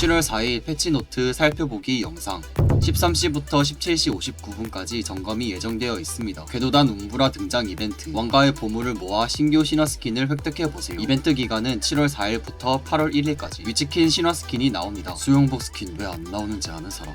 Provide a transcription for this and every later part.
7월 4일 패치노트 살펴보기 영상 13시부터 17시 59분까지 점검이 예정되어 있습니다. 궤도단 움브라 등장 이벤트 왕가의 보물을 모아 신규 신화 스킨을 획득해보세요. 이벤트 기간은 7월 4일부터 8월 1일까지 위치킨 신화 스킨이 나옵니다. 수영복 스킨 왜 안 나오는지 아는 사람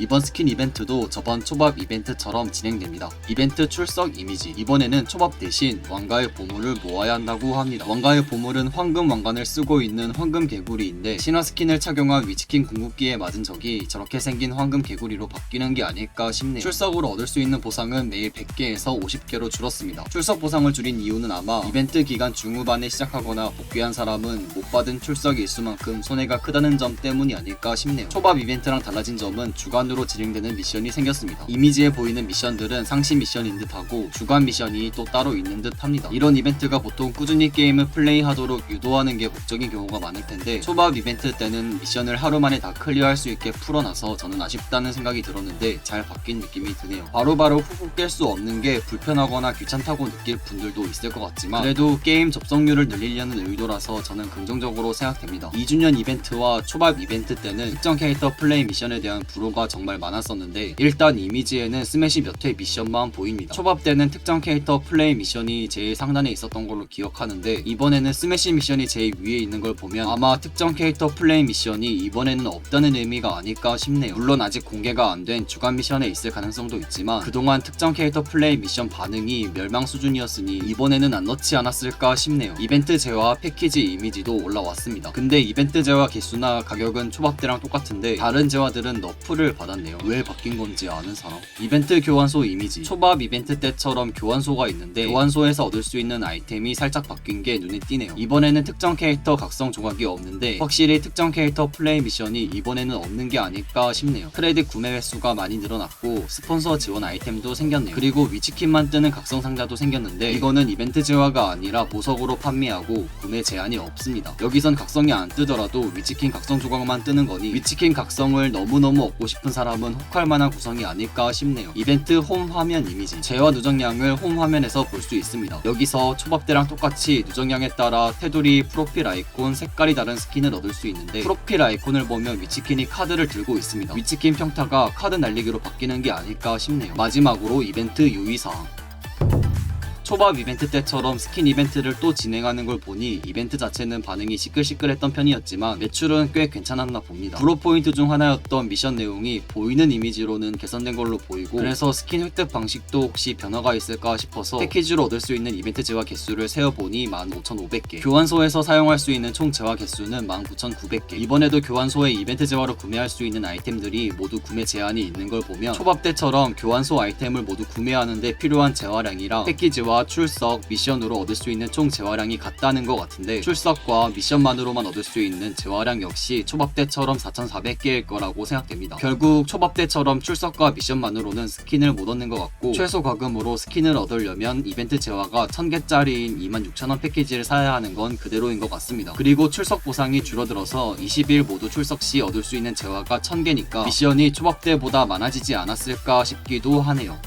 이번 스킨 이벤트도 저번 초밥 이벤트처럼 진행됩니다. 이벤트 출석 이미지 이번에는 초밥 대신 왕가의 보물을 모아야 한다고 합니다. 왕가의 보물은 황금 왕관을 쓰고 있는 황금 개구리인데 신화 스킨을 착용한 위치킨 궁극기에 맞은 적이 저렇게 생긴 황금 개구리로 바뀌는 게 아닐까 싶네요. 출석으로 얻을 수 있는 보상은 매일 100개에서 50개로 줄었습니다. 출석 보상을 줄인 이유는 아마 이벤트 기간 중후반에 시작하거나 복귀한 사람은 못 받은 출석 일수만큼 손해가 크다는 점 때문이 아닐까 싶네요. 초밥 이벤트랑 달라진 점은 주간 으로 진행되는 미션이 생겼습니다. 이미지에 보이는 미션들은 상시 미션인 듯하고 주간 미션이 또 따로 있는 듯합니다. 이런 이벤트가 보통 꾸준히 게임을 플레이하도록 유도하는 게 목적인 경우가 많을 텐데 초밥 이벤트 때는 미션을 하루 만에 다 클리어할 수 있게 풀어놔서 저는 아쉽다는 생각이 들었는데 잘 바뀐 느낌이 드네요. 바로바로 훅훅 깰 수 없는 게 불편하거나 귀찮다고 느낄 분들도 있을 것 같지만 그래도 게임 접속률을 늘리려는 의도라서 저는 긍정적으로 생각됩니다. 2주년 이벤트와 초밥 이벤트 때는 특정 캐릭터 플레이 미션에 대한 불호가 정말 많았었는데 일단 이미지에는 스매시 몇 회 미션만 보입니다. 초밥 때는 특정 캐릭터 플레이 미션이 제일 상단에 있었던 걸로 기억하는데 이번에는 스매시 미션이 제일 위에 있는 걸 보면 아마 특정 캐릭터 플레이 미션이 이번에는 없다는 의미가 아닐까 싶네요. 물론 아직 공개가 안 된 주간 미션에 있을 가능성도 있지만 그동안 특정 캐릭터 플레이 미션 반응이 멸망 수준이었으니 이번에는 안 넣지 않았을까 싶네요. 이벤트 제와 패키지 이미지도 올라왔습니다. 근데 이벤트 제와 개수나 가격은 초밥 때랑 똑같은데 다른 제와들은 너프를 받았네요. 왜 바뀐 건지 아는 사람? 이벤트 교환소 이미지 초밥 이벤트 때처럼 교환소가 있는데 교환소에서 얻을 수 있는 아이템이 살짝 바뀐 게 눈에 띄네요. 이번에는 특정 캐릭터 각성 조각이 없는데 확실히 특정 캐릭터 플레이 미션이 이번에는 없는 게 아닐까 싶네요. 크레딧 구매 횟수가 많이 늘어났고 스폰서 지원 아이템도 생겼네요. 그리고 위치킨만 뜨는 각성 상자도 생겼는데 이거는 이벤트 제화가 아니라 보석으로 판매하고 구매 제한이 없습니다. 여기선 각성이 안 뜨더라도 위치킨 각성 조각만 뜨는 거니 위치킨 각성을 너무너무 얻고 싶은 사람은 혹할 만한 구성이 아닐까 싶네요. 이벤트 홈 화면 이미지 제와 누적량을 홈 화면에서 볼 수 있습니다. 여기서 초밥 때랑 똑같이 누적량에 따라 테두리 프로필 아이콘 색깔이 다른 스킨을 얻을 수 있는데 프로필 아이콘을 보면 위치킨이 카드를 들고 있습니다. 위치킨 평타가 카드 날리기로 바뀌는 게 아닐까 싶네요. 마지막으로 이벤트 유의사항 초밥 이벤트 때처럼 스킨 이벤트를 또 진행하는 걸 보니 이벤트 자체는 반응이 시끌시끌했던 편이었지만 매출은 꽤 괜찮았나 봅니다. 브로 포인트 중 하나였던 미션 내용이 보이는 이미지로는 개선된 걸로 보이고 그래서 스킨 획득 방식도 혹시 변화가 있을까 싶어서 패키지로 얻을 수 있는 이벤트 재화 개수를 세어보니 15,500개 교환소에서 사용할 수 있는 총 재화 개수는 19,900개 이번에도 교환소에 이벤트 재화로 구매할 수 있는 아이템들이 모두 구매 제한이 있는 걸 보면 초밥 때처럼 교환소 아이템을 모두 구매하는데 필요한 재화량이랑 패키지와 출석, 미션으로 얻을 수 있는 총 재화량이 같다는 것 같은데 출석과 미션만으로만 얻을 수 있는 재화량 역시 초밥 때처럼 4,400개일 거라고 생각됩니다. 결국 초밥 때처럼 출석과 미션만으로는 스킨을 못 얻는 것 같고 최소 과금으로 스킨을 얻으려면 이벤트 재화가 1000개짜리인 26,000원 패키지를 사야 하는 건 그대로인 것 같습니다. 그리고 출석 보상이 줄어들어서 20일 모두 출석 시 얻을 수 있는 재화가 1000개니까 미션이 초밥 때보다 많아지지 않았을까 싶기도 하네요.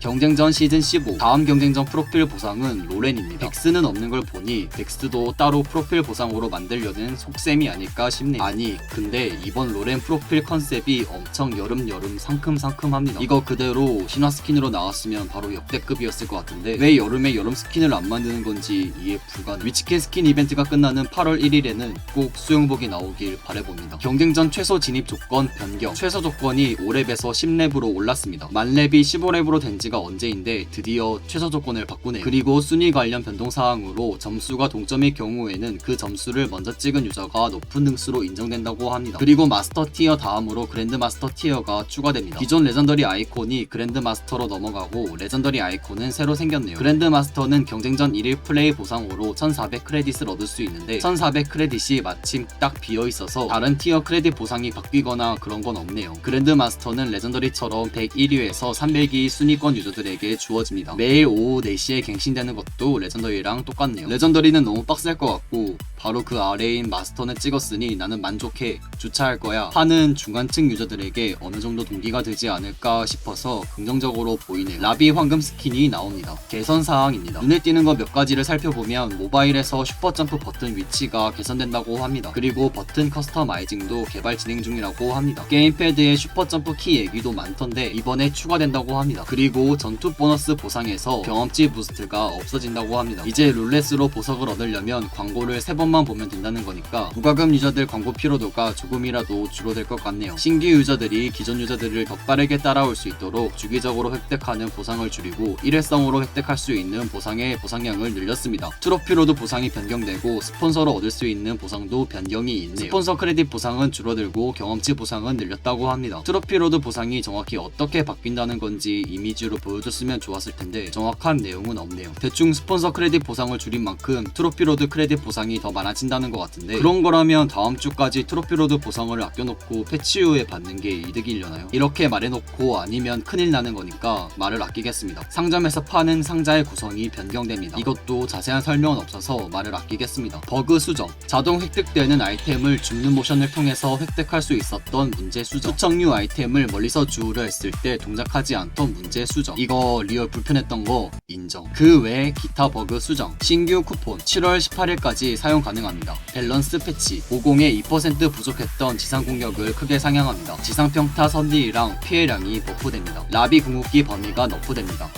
경쟁전 시즌 15 다음 경쟁전 프로필 보상은 로렌입니다. 덱스는 없는 걸 보니 덱스도 따로 프로필 보상으로 만들려는 속셈이 아닐까 싶네요. 아니 근데 이번 로렌 프로필 컨셉이 엄청 여름여름 상큼상큼합니다. 이거 그대로 신화 스킨으로 나왔으면 바로 역대급이었을 것 같은데 왜 여름에 여름 스킨을 안 만드는 건지 이해 불가능. 위치킨 스킨 이벤트가 끝나는 8월 1일에는 꼭 수영복이 나오길 바래봅니다. 경쟁전 최소 진입 조건 변경 최소 조건이 5렙에서 10렙으로 올랐습니다. 만렙이 15렙으로 된지 가 언제인데 드디어 최소 조건을 바꾸네요. 그리고 순위 관련 변동 사항으로 점수가 동점일 경우에는 그 점수를 먼저 찍은 유저가 높은 등수로 인정된다고 합니다. 그리고 마스터 티어 다음으로 그랜드 마스터 티어가 추가됩니다. 기존 레전더리 아이콘이 그랜드 마스터로 넘어가고 레전더리 아이콘은 새로 생겼네요. 그랜드 마스터는 경쟁전 1일 플레이 보상으로 1400 크레딧을 얻을 수 있는데 1400 크레딧이 마침 딱 비어 있어서 다른 티어 크레딧 보상이 바뀌거나 그런 건 없네요. 그랜드 마스터는 레전더리처럼 101위에서 300위 순위권 유저들에게 주어집니다. 매일 오후 4시에 갱신되는 것도 레전더리랑 똑같네요. 레전더리는 너무 빡셀 것 같고 바로 그 아래인 마스터는 찍었으니 나는 만족해. 주차할 거야. 하는 중간층 유저들에게 어느 정도 동기가 되지 않을까 싶어서 긍정적으로 보이네요 라비 황금 스킨이 나옵니다. 개선 사항입니다. 눈에 띄는 거 몇 가지를 살펴보면 모바일에서 슈퍼점프 버튼 위치가 개선된다고 합니다. 그리고 버튼 커스터마이징도 개발 진행 중이라고 합니다. 게임패드에 슈퍼점프 키 얘기도 많던데 이번에 추가된다고 합니다. 그리고 전투 보너스 보상에서 경험치 부스트가 없어진다고 합니다. 이제 룰렛으로 보석을 얻으려면 광고를 세번 만 보면 된다는 거니까 무과금 유저들 광고 피로도가 조금이라도 줄어들 것 같네요. 신규 유저들이 기존 유저들을 더 빠르게 따라올 수 있도록 주기적으로 획득하는 보상을 줄이고 일회성으로 획득할 수 있는 보상의 보상량을 늘렸습니다. 트로피로도 보상이 변경되고 스폰서로 얻을 수 있는 보상도 변경이 있네요. 스폰서 크레딧 보상은 줄어들고 경험치 보상은 늘렸다고 합니다. 트로피로드 보상이 정확히 어떻게 바뀐다는 건지 이미지로 보여줬으면 좋았을 텐데 정확한 내용은 없네요. 대충 스폰서 크레딧 보상을 줄인 만큼 트로피로드 크레딧 보상이 더 많 아진다는 것 같은데 그런 거라면 다음 주까지 트로피로드 보상을 아껴놓고 패치 후에 받는 게 이득이려나요? 이렇게 말해놓고 아니면 큰일 나는 거니까 말을 아끼겠습니다. 상점에서 파는 상자의 구성이 변경됩니다. 이것도 자세한 설명은 없어서 말을 아끼겠습니다. 버그 수정. 자동 획득되는 아이템을 줍는 모션을 통해서 획득할 수 있었던 문제 수정. 수청류 아이템을 멀리서 주우려 했을 때 동작하지 않던 문제 수정. 이거 리얼 불편했던 거 인정. 그 외에 기타 버그 수정. 신규 쿠폰 7월 18일까지 사용 가능 합니다 밸런스 패치 50에 2% 부족했던 지상 공격을 크게 상향합니다 지상 평타 선딜이랑 피해량이 버프됩니다 라비 궁극기 범위가 너프됩니다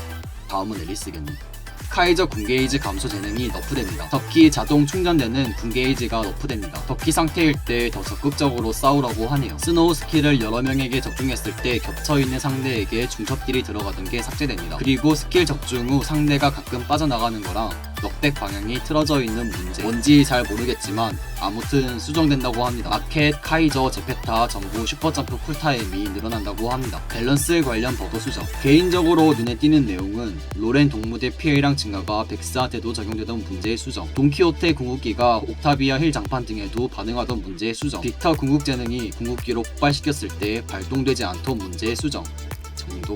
다음은 앨리스겠네 카이저 군게이지 감소 재능이 너프됩니다. 덕키 자동 충전되는 군게이지가 너프됩니다. 덕키 상태일 때 더 적극적으로 싸우라고 하네요. 스노우 스킬을 여러 명에게 적중했을 때 겹쳐있는 상대에게 중첩딜이 들어가던 게 삭제됩니다. 그리고 스킬 적중 후 상대가 가끔 빠져나가는 거랑 넉백 방향이 틀어져 있는 문제. 뭔지 잘 모르겠지만 아무튼 수정된다고 합니다. 마켓, 카이저, 제페타 전부 슈퍼점프 쿨타임이 늘어난다고 합니다. 밸런스 관련 버그 수정. 개인적으로 눈에 띄는 내용은 로렌 동무대 피해량 증가가 백스한테도 적용되던 문제의 수정. 돈키호테 궁극기가 옥타비아 힐 장판 등에도 반응하던 문제의 수정. 빅터 궁극 재능이 궁극기로 폭발시켰을 때 발동되지 않던 문제의 수정. 정도